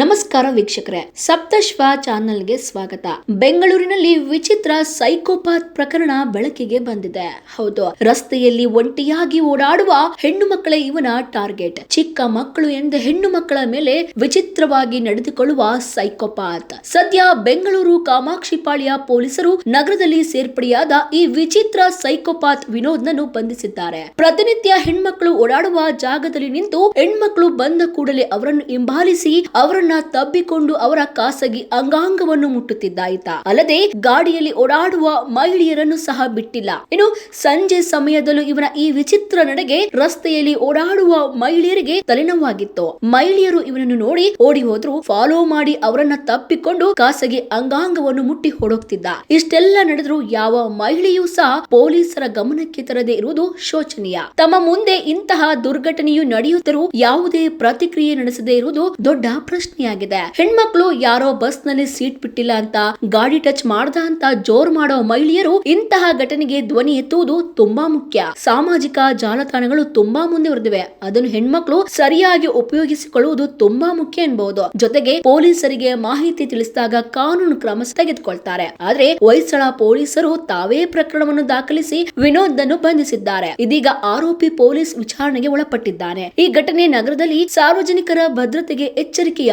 ನಮಸ್ಕಾರ ವೀಕ್ಷಕರೇ, ಸಪ್ತಶ್ವ ಚಾನೆಲ್ಗೆ ಸ್ವಾಗತ. ಬೆಂಗಳೂರಿನಲ್ಲಿ ವಿಚಿತ್ರ ಸೈಕೋಪಾತ್ ಪ್ರಕರಣ ಬೆಳಕಿಗೆ ಬಂದಿದೆ. ಹೌದು, ರಸ್ತೆಯಲ್ಲಿ ಒಂಟಿಯಾಗಿ ಓಡಾಡುವ ಹೆಣ್ಣು ಮಕ್ಕಳೇ ಇವನ ಟಾರ್ಗೆಟ್. ಚಿಕ್ಕ ಮಕ್ಕಳು ಎಂದ ಹೆಣ್ಣು ಮಕ್ಕಳ ಮೇಲೆ ವಿಚಿತ್ರವಾಗಿ ನಡೆದುಕೊಳ್ಳುವ ಸೈಕೋಪಾತ್. ಸದ್ಯ ಬೆಂಗಳೂರು ಕಾಮಾಕ್ಷಿಪಾಳ್ಯ ಪೊಲೀಸರು ನಗರದಲ್ಲಿ ಸೇರ್ಪಡೆಯಾದ ಈ ವಿಚಿತ್ರ ಸೈಕೋಪಾತ್ ವಿನೋದ್ನನ್ನು ಬಂಧಿಸಿದ್ದಾರೆ. ಪ್ರತಿನಿತ್ಯ ಹೆಣ್ಮಕ್ಳು ಓಡಾಡುವ ಜಾಗದಲ್ಲಿ ನಿಂತು ಹೆಣ್ಮಕ್ಳು ಬಂದ ಕೂಡಲೇ ಅವರನ್ನು ಹಿಂಬಾಲಿಸಿ ಅವರನ್ನ ತಬ್ಬಿಕೊಂಡು ಅವರ ಖಾಸಗಿ ಅಂಗಾಂಗವನ್ನು ಮುಟ್ಟುತ್ತಿದ್ದಾಯಿತ. ಅಲ್ಲದೆ ಗಾಡಿಯಲ್ಲಿ ಓಡಾಡುವ ಮಹಿಳೆಯರನ್ನು ಸಹ ಬಿಟ್ಟಿಲ್ಲ. ಇನ್ನು ಸಂಜೆ ಸಮಯದಲ್ಲೂ ಇವನ ಈ ವಿಚಿತ್ರ ನಡೆಗೆ ರಸ್ತೆಯಲ್ಲಿ ಓಡಾಡುವ ಮಹಿಳೆಯರಿಗೆ ತಲೆನೋವಾಗಿತ್ತು. ಮಹಿಳೆಯರು ಇವನನ್ನು ನೋಡಿ ಓಡಿ ಹೋದ್ರು. ಫಾಲೋ ಮಾಡಿ ಅವರನ್ನ ತಪ್ಪಿಕೊಂಡು ಖಾಸಗಿ ಅಂಗಾಂಗವನ್ನು ಮುಟ್ಟಿ ಹೊಡೋಗ್ತಿದ್ದ. ಇಷ್ಟೆಲ್ಲ ನಡೆದ್ರು ಯಾವ ಮಹಿಳೆಯೂ ಸಹ ಪೊಲೀಸರ ಗಮನಕ್ಕೆ ತರದೇ ಇರುವುದು ಶೋಚನೀಯ. ತಮ್ಮ ಮುಂದೆ ಇಂತಹ ದುರ್ಘಟನೆಯು ನಡೆಯುತ್ತಿರುವ ಯಾವುದೇ ಪ್ರತಿಕ್ರಿಯೆ ನಡೆಸದೇ ಇರುವುದು ದೊಡ್ಡ ಪ್ರಶ್ನೆಯಾಗಿದೆ ಹೆಣ್ಮಕ್ಳು ಯಾರೋ ಬಸ್ನಲ್ಲಿ ಸೀಟ್ ಬಿಟ್ಟಿಲ್ಲ ಅಂತ ಗಾಡಿ ಟಚ್ ಮಾಡ್ದ ಅಂತ ಜೋರ್ ಮಾಡೋ ಮಹಿಳೆಯರು ಇಂತಹ ಘಟನೆಗೆ ಧ್ವನಿ ಎತ್ತುವುದು ತುಂಬಾ ಮುಖ್ಯ. ಸಾಮಾಜಿಕ ಜಾಲತಾಣಗಳು ತುಂಬಾ ಮುಂದುವರೆದಿವೆ ಅದನ್ನು ಹೆಣ್ಮಕ್ಳು ಸರಿಯಾಗಿ ಉಪಯೋಗಿಸಿಕೊಳ್ಳುವುದು ತುಂಬಾ ಮುಖ್ಯ ಎನ್ಬಹುದು ಜೊತೆಗೆ ಪೊಲೀಸರಿಗೆ ಮಾಹಿತಿ ತಿಳಿಸಿದಾಗ ಕಾನೂನು ಕ್ರಮ ತೆಗೆದುಕೊಳ್ತಾರೆ. ಆದ್ರೆ ಹೊಯ್ಸಳ ಪೊಲೀಸರು ತಾವೇ ಪ್ರಕರಣವನ್ನು ದಾಖಲಿಸಿ ವಿನೋದ್ ಅನ್ನು ಬಂಧಿಸಿದ್ದಾರೆ. ಇದೀಗ ಆರೋಪಿ ಪೊಲೀಸ್ ವಿಚಾರಣೆಗೆ ಒಳಪಟ್ಟಿದ್ದಾನೆ. ಈ ಘಟನೆ ನಗರದಲ್ಲಿ ಸಾರ್ವಜನಿಕರ ಭದ್ರತೆಗೆ ಎಚ್ಚರಿಕೆಯ